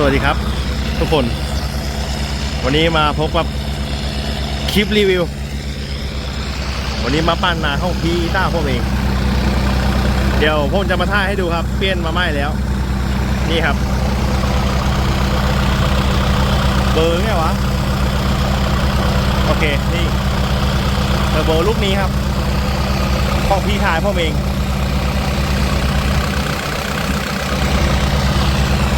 สวัสดีครับ ทุกคน วันนี้มาพบกับคลิปรีวิว วันนี้มาปั้นนาห้องพีต้าพวกเอง เดี๋ยวผมจะมาท่ายให้ดูครับ เปลี่ยนมาไหม้แล้ว นี่ครับ เบอร์ไงวะ โอเค นี่เทอร์โบลูกนี้ครับของพี่ชายพ่อเอง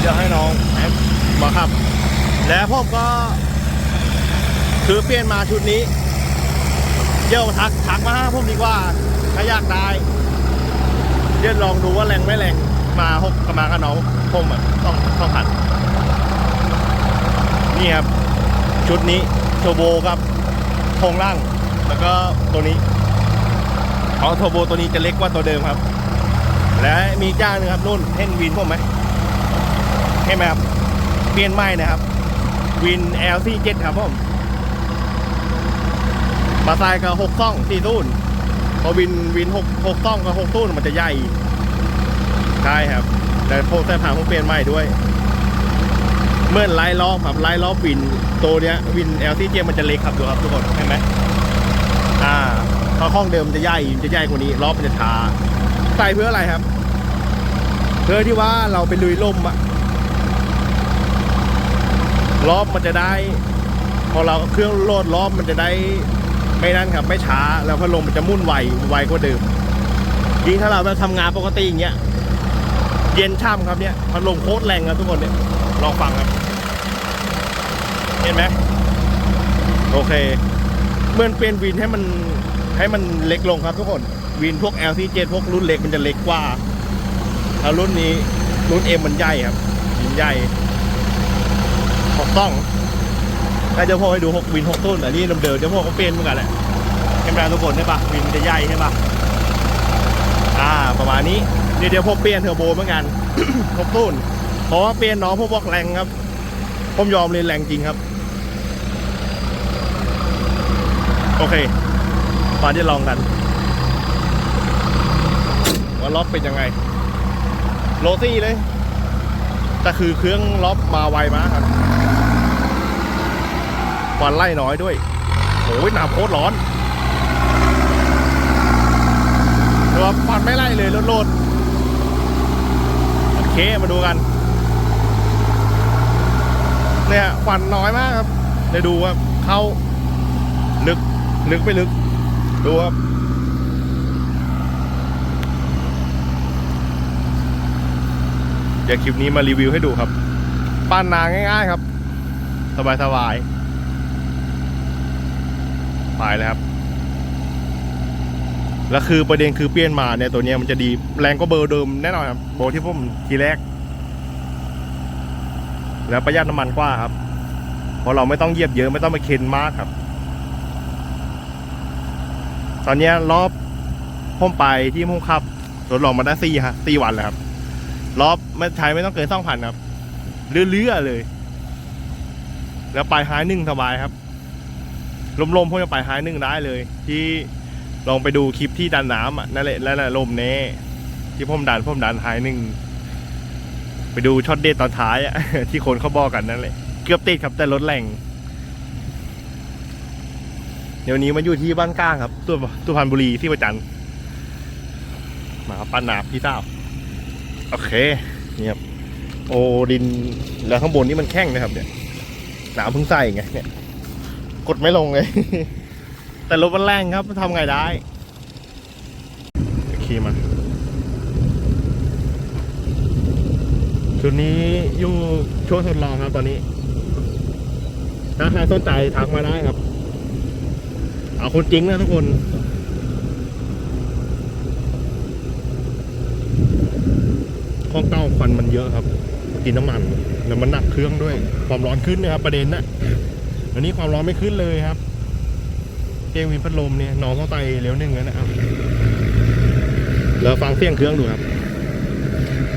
เดี๋ยวให้น้องแอปมาครับ แล้วผมก็ คือเปลี่ยนมาชุดนี้เดี๋ยวทักทักมาห้ผมดีกว่า ถ้าอยากได้เดี๋ยวลองดูว่าแรงไม่แรงมาหกกับมากับน้องผมอะต้องต้องขัดนี่ครับ ชุดนี้โทโบกับโครงล่าง แล้วก็ตัวนี้เอาโทโบตัวนี้จะเล็กกว่าตัวเดิมครับ และมีจ้างนึงครับนุ่นเห็นวินผมไหม ช่ไหมครับ เปลี่ยนใหม่นะครับวิน LC7 ครับผมมาใส่กับหกซ่องสี่ตู้นพอวินวินหกหกซ่องกับหกตู้นมันจะใหญ่ใช่ครับ แต่พวกแต่ผ่านผมเปลี่ยนใหม่ด้วย เมื่อไล่ล้อครับไล่ล้อวินตัวเนี้ยวิน LC7 มันจะเล็กครับดูครับทุกคนเห็นไหมอ่าพอข้องเดิมจะใหญ่จะใหญ่กว่านี้ล้อมันจะช้าใส่เพื่ออะไรครับ เพื่อที่ว่าเราไปลุยลมอะ ล้อมมันจะได้ พอเราเครื่องโลดล้อมมันจะได้ไม่นั่นครับไม่ช้า แล้วพัดลมมันจะมุ่นไวไวกว่าเดิมยิ่งถ้าเราไปทำงานปกติอย่างเงี้ยเย็นช่ำครับเนี่ยพัดลมโคตรแรงครับทุกคนเนี่ยลองฟังครับ เห็นไหมโอเคเหมื่อนเปลี่ยนวินให้มันให้มันเล็กลงครับทุกคนวินพวก LC7 พวกรุ่นเล็กมันจะเล็กกว่าถ้ารุ่นนี้รุ่น M มันใหญ่ครับวินใหญ่ หกต้องถ้าจะพกให้ดูหกวินหกต้นอันนี้เดิมๆจะพกก็เป็นเหมือนกันแหละแคมราทุกคนใช่ปะวินจะใหญ่ใช่ปะอ่าประมาณนี้เดี๋ยวเดี๋ยวผมเปลี่ยนเทอร์โบเหมือนกันหกต้นเพราะว่าเปลี่ยนน้องผมบอกแรงครับ ผมยอมเลยนแรงจริงครับ โอเคมาที่ลองกันว่าล็อกเป็นยังไง โรซี่เลยแต่คือเครื่องล็อบมาไวมากครับ ควันไล่น้อยด้วยโอ้ยหน้ำโคตรร้อนต่ว่าควันไม่ไล่เลยโลดๆโอเคมาดูกัน เนี่ยควันน้อยมากครับเดี๋ยวดูว่าเข้าลึกลึกไม่ลึก ดูครับเดี๋ยวคลิปนี้มารีวิวให้ดูครับ ปั้นนาง่าย ๆ ครับ สบายๆ ไปเลยครับ แล้วคือประเด็นคือเปลี่ยนมาเนี่ยตัวนี้มันจะดีแรงก็เบอร์เดิมแน่นอนครับโบที่ผมทีแรก แล้วประหยัดน้ำมันกว่าครับ เพราะเราไม่ต้องเหยียบเยอะไม่ต้องไปเค้นมากครับ ตอนนี้รอบผมไปที่ผมขับทดลองมาได้สี่ฮะสี่วันแล้วครับ รอบไม่ใช้ไม่ต้องเกินสองพันครับเลื่อๆเลย แล้วไปหายหนึ่งสบายครับ ลมๆพวกจะไปหายนึ่งได้เลย ที่ลองไปดูคลิปที่ดันน้ำอะนั่นแหละนั่นแหละลมเน่ที่พ่มดันพ่มดันหายหนึ่งไปดูช็อตเด็ดตอนท้ายอะที่คนเขาบอกกันนั่นแหละเกือบติดครับแต่รถแรงเดี๋ยวนี้มาอยู่ที่บ้านก้างครับ ตัวสุพรรณบุรีที่ประจันทร์มาปั้นนาพี่สาวโอเคนี่ครับโอดินแล้วข้างบนนี่มันแข้งนะครับเนี่ยหนามเพิ่งใส่ไงเนี่ย ดไม่ลงเลย แต่รถมันแรงครับทำไงได้โอเคมันชุดนี้อยู่ช่วงทดลองครับตอนนี้ถ้าใครสนใจทักมาได้ครับ เอาคนจริงนะทุกคนข้องเต้าควันมันเยอะครับ กินน้ำมัน แล้วมันหนักเครื่องด้วย ความร้อนขึ้นนะครับประเด็นนะ อันนี้ความร้อนไม่ขึ้นเลยครับเตียงวินพัดลมเนี่ยน้องต้องไตเร็วหนึ่งแล้วนะครับแล้วฟังเสียงเครื่องดูครับ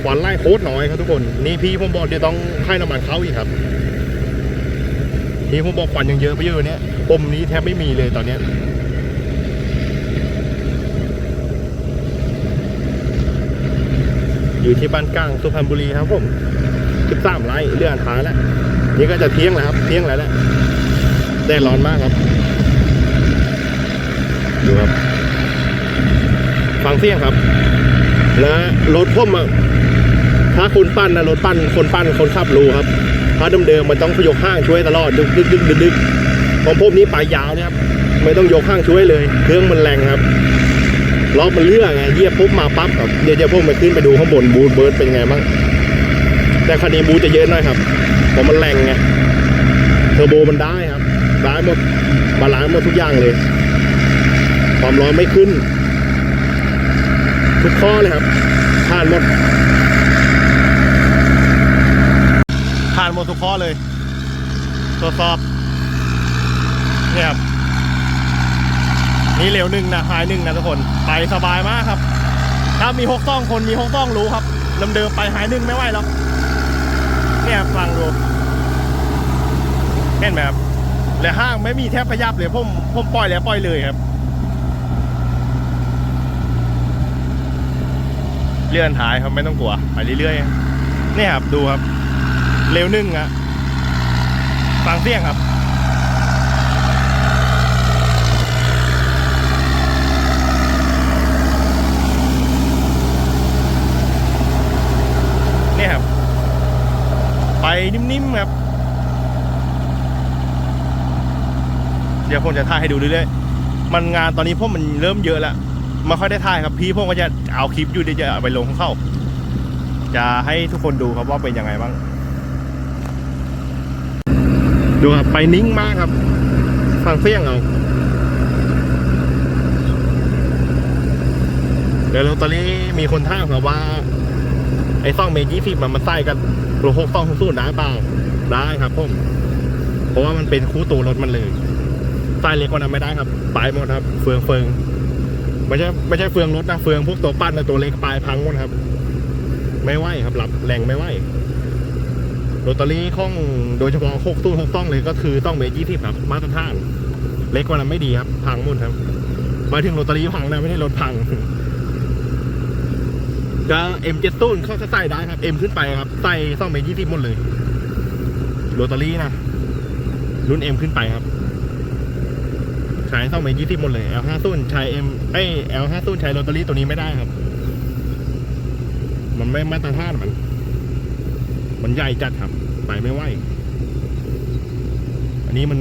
ควันไล่โคตรน้อยครับทุกคน นี่พี่ผมบอกเดี๋ยวต้องให้น้ำมันเขาอีกครับนี่ผมบอกควันยังเยอะไปเยอะเนี่ยปมนี้แทบไม่มีเลยตอนเนี้ยอยู่ที่บ้านกลางสุพรรณบุรีครับผมเสิบสามไร่เรื่องท้ายแล้วนี่ก็จะเที่ยงแล้วครับเที่ยงแล้วแหละ แดดร้อนมากครับดูครับฟังเสียงครับและรถพ่มอะถ้าคุณปั้นนะรถปั้นคนปั้นคนขับรู้ครับ ถ้าเดิมๆมันต้องยกห้างช่วยตลอดดึกดึกดึกดึกดึกของผมนี้ปลายยาวเนี่ยครับ ไม่ต้องยกห้างช่วยเลย เครื่องมันแรงครับล้อมันเลื่อนไงเยียบปุ๊บมาปั๊บครับเดี๋ยวจะพวกมาขึ้นไปดูข้างบนบูทเบิร์ดเป็นไงบ้างแต่คันนี้บูทจะเยอะหน่อยครับเพราะมันแรงไงเทอร์โบมันได้ ครับได้หมดบาลานซ์หมดทุกอย่างเลย ความร้อนไม่ขึ้น ทุกข้อเลยครับผ่านหมดผ่านหมดทุกข้อเลยตรวจสอบเนี่ยครับนี่เร็วหนึ่งนะหายหนึ่งนะทุกคนไปสบายมากครับ ถ้ามีหกต้องคนมีหกต้องรู้ครับเดิมๆไปหายหนึ่งไม่ไหวหรอกเนี่ยฟังดูเห็นไหมครับ และห้างไม่มีแทบขยับเลยผมผมปล่อยแล้วปล่อยเลยครับ เลื่อนท้ายครับไม่ต้องกลัว ไปเรื่อยๆนี่ครับดูครับ เร็วนึ่งอะฟังเสียงครับนี่ครับ ไปนิ่มๆครับ เดี๋ยวผมจะถ่ายให้ดูเรื่อยๆมันงานตอนนี้พวกมันเริ่มเยอะแล้วไม่ค่อยได้ถ่ายครับ พี่พวกก็จะเอาคลิปอยู่เดี๋ยวจะเอาไปลงของเข้า จะให้ทุกคนดูครับว่าเป็นยังไงบ้าง ดูครับไปนิ่งมากครับฟังเสียงเอาเดี๋ยวเราตอนนี้มีคนท่ามครับว่า ไอ้ซ่องเมยี่สิบมันมาใส่กันโลหกซ่องสูนได้เปล่าได้ครับผมเพราะว่ามันเป็นคู่ตัวรถมันเลย ใส่เล็กกว่านั้นไม่ได้ครับปลายหมดครับ เฟืองเฟืองไม่ใช่ไม่ใช่เฟืองรถนะเฟืองพวกตัวปั้นนะตัวเล็กปลายพังหมดครับ ไม่ไหวครับรับแรงไม่ไหวโรตารี่ข้องโดยเฉพาะหกตู้หกต้องเลยก็คือต้องเมตรยี่สิบครับมาตรฐาน เล็กกว่านั้นไม่ดีครับ พังหมดครับมาถึงโรตารี่พังนะไม่ใช่รถพังก็เอ็มเจ็ดตู้เขาจะใส่ได้ครับเอ็มขึ้นไปครับใส่สองเมตรยี่สิบหมดเลยโรตารี่นะรุ่นเอ็มขึ้นไปครับ ใช้สองเมตรยี่สิบหมดเลย L ห้าตุ้นใช้เอ็มไอ L ห้าตุ้นใช้โรตารี่ตัวนี้ไม่ได้ครับ มันไม่มาตรฐานมัน มันใหญ่จัดครับ ไปไม่ไหว อันนี้มัน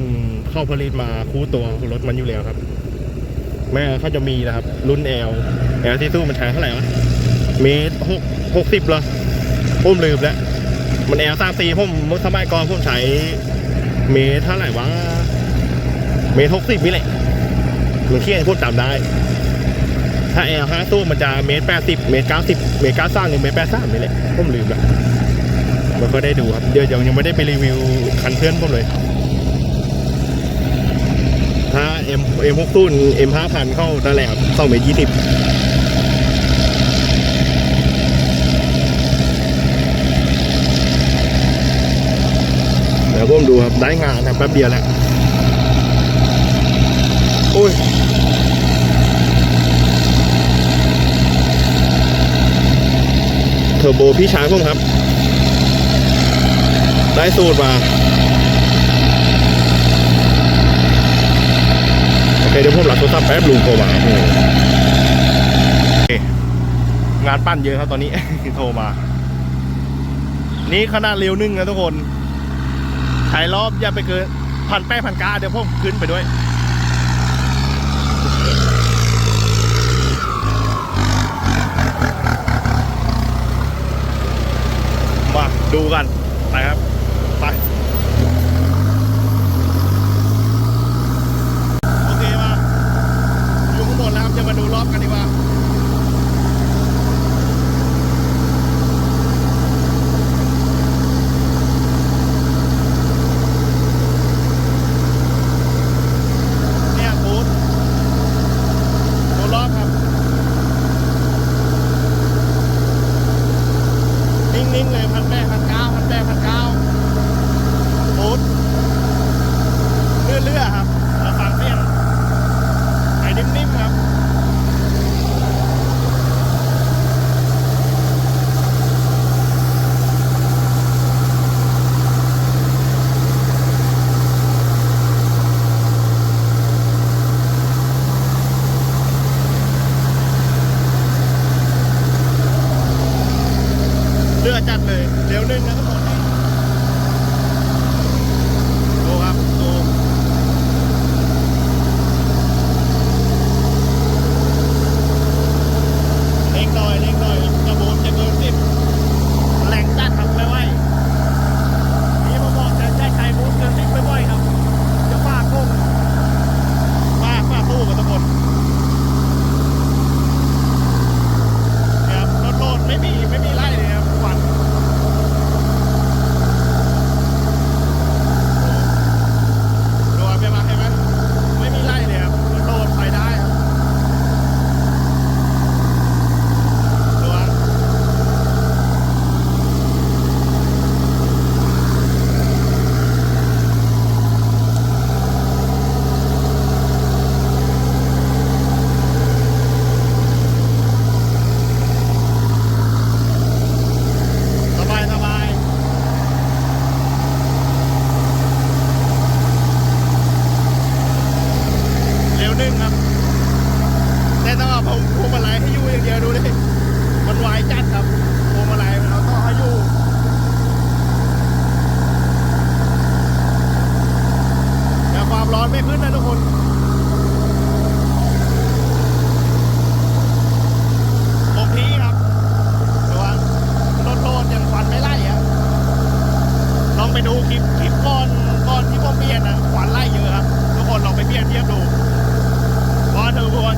เข้าผลิตมาคู่ตัวรถมันอยู่แล้วครับ แม่เขาจะมีนะครับ รุ่น L L ที่สู้มันใช้เท่าไหร่วะเมตรหกหกสิบเหรอผมลืมแล้ว มันแอลสามสี่ผมเมื่อสมัยก่อนผมใช้เมตรเท่าไหร่วะ เมตรหกสิบนี่แหละมันเคี่ยนพูดจำได้ ถ้าแอลห้าตู้มันจะเมตรแปดสิบเมตรเก้าสิบเมตรเก้าสามหรือเมตรแปดสามนี่แหละผมลืมล้วมันก็ได้ดูครับเดี๋ยวยังยังไม่ได้ไปรีวิวคันเพื่อนผมเลย ถ้าเอ็มเอ็มหกตู้เอ็มห้าพันเข้านั่นแหละครับสองเมตรยี่สิบเดี๋ยวผมดูครับได้งานนะแป๊บเดียวแหละโอ้ยเทอร์โบพี่ช้ายผมครับ ได้สูตรมา โอเคเดี๋ยวผมหลับโทรศัพท์แป๊บลุงโทรมาโอเคงานปั้นเยอะครับตอนนี้ โทรมา นี่ขนาดเร็วนึ่งนะทุกคนถ่ายรอบอย่าไปเกินพันแป้งพันกาเดี๋ยวผมขึ้นไปด้วย มาดูกันนะครับ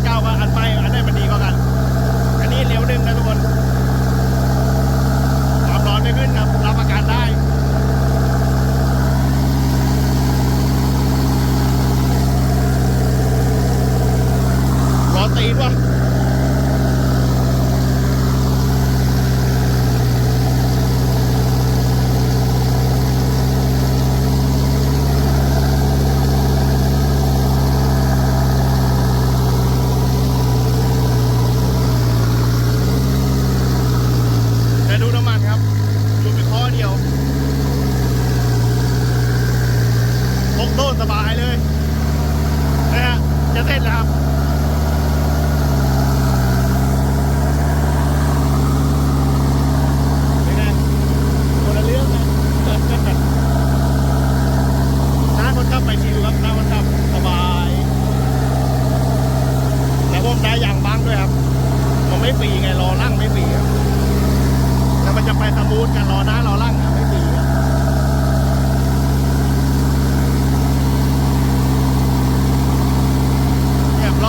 ก้าวมาอันไปอันได้มันดีกว่ากัน อันนี้เร็วหนึ่งนะทุกคน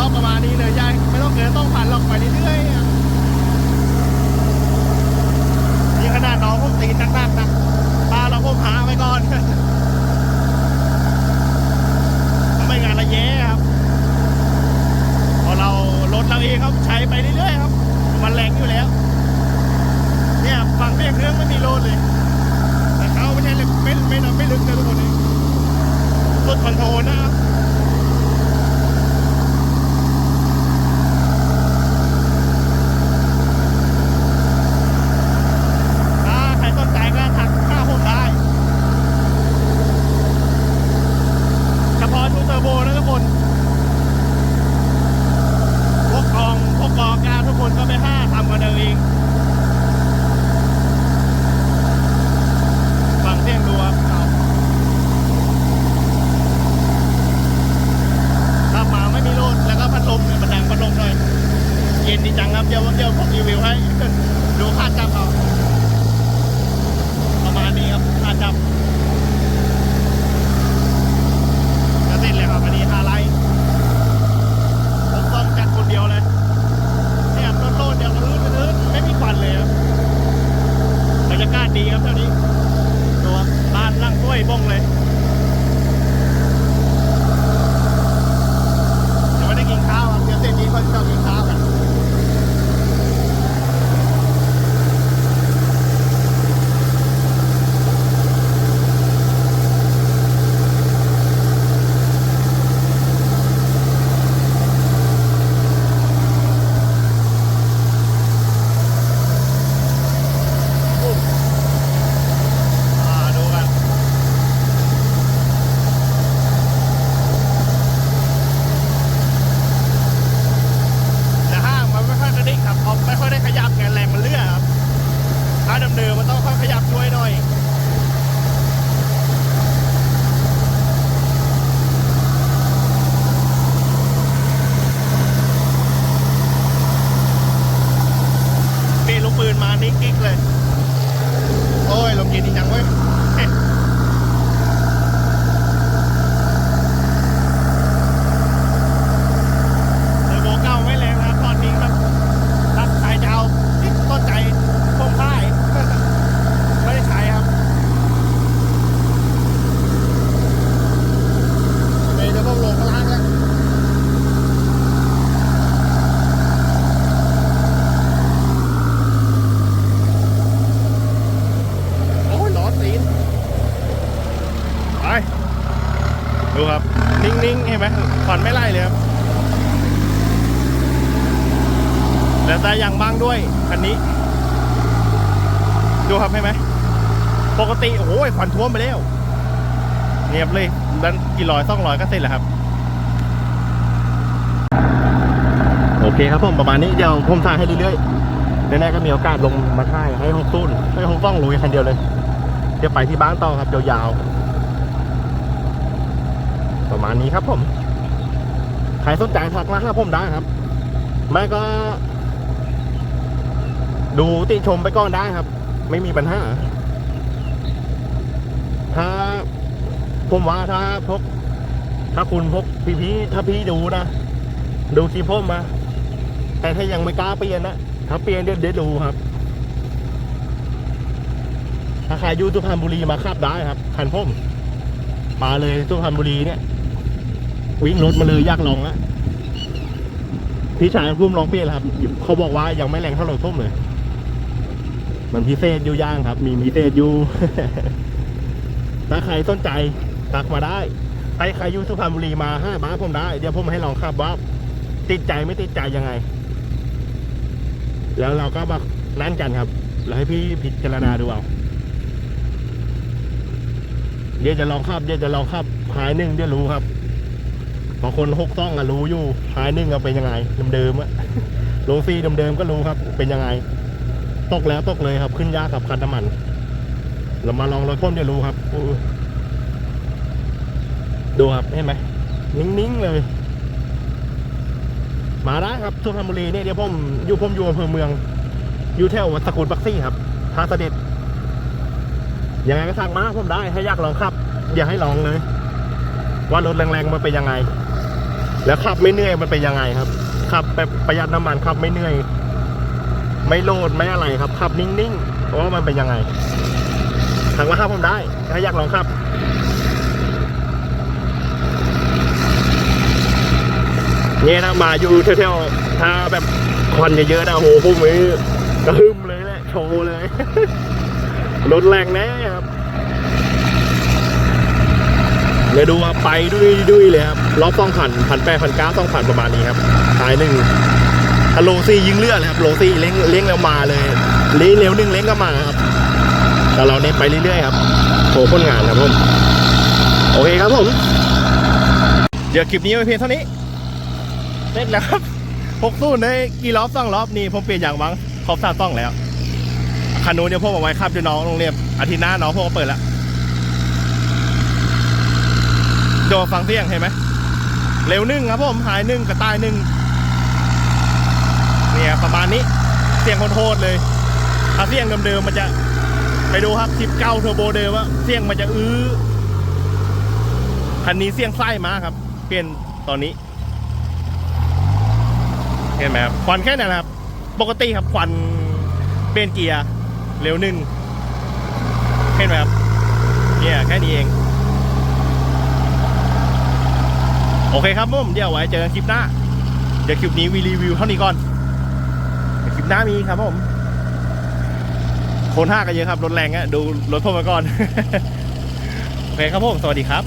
อประมาณนี้เลยยายไม่ต้องเกินต้องผ่านหลอกไปเรื่อยๆนี่ขนาดน้องพวกตีนักนักนะปลาเราพวกหาไว้ก่อนไม่งานละแย่ครับ พอเรารถเราเองครับใช้ไปเรื่อยๆครับ มันแรงอยู่แล้ว เนี่ยฝั่งเรียกเครื่องไม่มีโลดเลยแต่เขาไม่ใช่เลยไม่ไม่ไม่ลึกเลยทุกคนนี่รถคอนโทรนะครับ คันนี้ ดูครับเห็นไหม ปกติ โอ้โหควันท่วมไปแล้ว เงียบเลยดันกี่ร้อยต้องร้อยก็เสร็จแล้วครับ โอเคครับผมประมาณนี้เดี๋ยวผมถ่ายให้เรื่อยๆแน่ๆก็มีโอกาสลงมาถ่ายให้ห้องตุ้นให้ห้องต้องลุยคันเดียวเลย เดี๋ยวไปที่บ้านต่อครับยาวๆประมาณนี้ครับผมใครสนใจทักมาหาผมได้ครับ ไม่ก็ ดูติชมไปก่อนได้ครับ ไม่มีปัญหา ถ้าผมว่าถ้าพกถ้าคุณพกพี่ๆถ้าพี่ดูนะ ดูคลิปผมมา แต่ถ้ายังไม่กล้าเปลี่ยนนะถ้าเปลี่ยนเดี๋ยวเดี๋ยวดูครับ ถ้าใครอยู่สุพรรณบุรีมาขับได้ครับคันผมมาเลยสุพรรณบุรีเนี่ย วิ่งรถมาเลยยากลองละพี่ชายพุ่มลองเปลี่ยนครับ เขาบอกว่ายังไม่แรงเท่ารถทุ่มเลย มันพิเศษอยู่ย่างครับ มีพิเศษอยู่ ถ้าใครสนใจทักมาได้ใครใครอยู่สุพรรณบุรีมาห้าบ้านผมได้ เดี๋ยวผมให้ลองขับว่าติดใจไม่ติดใจยังไง แล้วเราก็มานั่นกันครับ แล้วให้พี่พิจารณาดูเอาเดี๋ยวจะลองขับ เดี๋ยวจะลองขับหายหนึ่งเดี๋ยวรู้ครับบางคนหกต้องอะรู้อยู่หายหนึ่งก็เป็นยังไงเดิมๆอะโลซี่เดิมๆก็รู้ครับ เป็นยังไง ตกแล้วตกเลยครับ ขึ้นยากกับคันน้ำมัน เรามาลองรถพ่นเดี๋ยวรู้ครับดูครับเห็นไหมนิ่งๆเลย มาได้ครับสุพรรณบุรีเนี่ยเดี๋ยวผมอยู่ผมอยู่อำเภอเมือง อยู่แถววัดสกุลบักซี่ครับท่าเสด็จยังไงก็สั่งมาผมได้ให้อยากลองขับ อย่าให้ลองเลย ว่ารถแรงๆมันเป็นยังไง แล้วขับไม่เหนื่อยมันเป็นยังไงครับขับแบบประหยัดน้ำมันขับไม่เหนื่อย ไม่โลดไม่อะไรครับขับนิ่งๆว่ามันเป็นยังไงทางมาขับผมได้ ถ้าอยากลองขับเนี่ยนะมาอยู่เที่ยวๆถ้าแบบควันเยอะๆนะโอ้โหพวกมือกระหึ่มเลยแหละโชว์เลยรถแรงแน่ครับเดี๋ยวดูว่าไปดุยดุยเลยครับรอบสองพันพันแปดพันเก้าสองพันประมาณนี้ครับท้ายหนึ่ง โลซี่ยิงเลือดเลยครับโลซี่เล้งเล้งแล้วมาเลยเลี้งเร็วหนึ่งเล้งก็มาครับแต่เราเน้นไปเรื่อยๆครับโชว์คนงานครับผมโอเคครับผมเดี๋ยวคลิปนี้ไว้เพียงเท่านี้เสร็จแล้วครับหกสู้ในกี่รอบสองรอบนี่ผมเปลี่ยนอย่างมั้งครบสามต้องแล้วคันนู้นเดี๋ยวผมเอาไว้ขับด้วยน้องโรงเรียนอาทิตย์หน้าน้องผมก็เปิดแล้วโดฟังเสียงเห็นไหมเร็วหนึ่งครับผมหายหนึ่งกระต่ายหนึ่ง เนี่ยประมาณนี้เสียงโคตรเลยถ้าเสียงเดิมๆมันจะไปดูครับคลิปเก้าเทอร์โบเดิมว่าเสียงมันจะอื้อคันนี้เสียงไส้มาครับ เปลี่ยนตอนนี้เห็นไหมครับควันแค่นั้นครับ ปกติครับควันเปลี่ยนเกียร์เร็วหนึ่งเห็นไหมครับเนี่ยแค่นี้เองโอเคครับผมเดี๋ยวไว้เจอกันคลิปหน้า เดี๋ยวคลิปนี้วีรีวิวเท่านี้ก่อน คลิปหน้ามีครับผมคนห้ากันเยอะครับ รถแรงอะดูรถพ่อมาก่อน โอเคครับผม สวัสดีครับ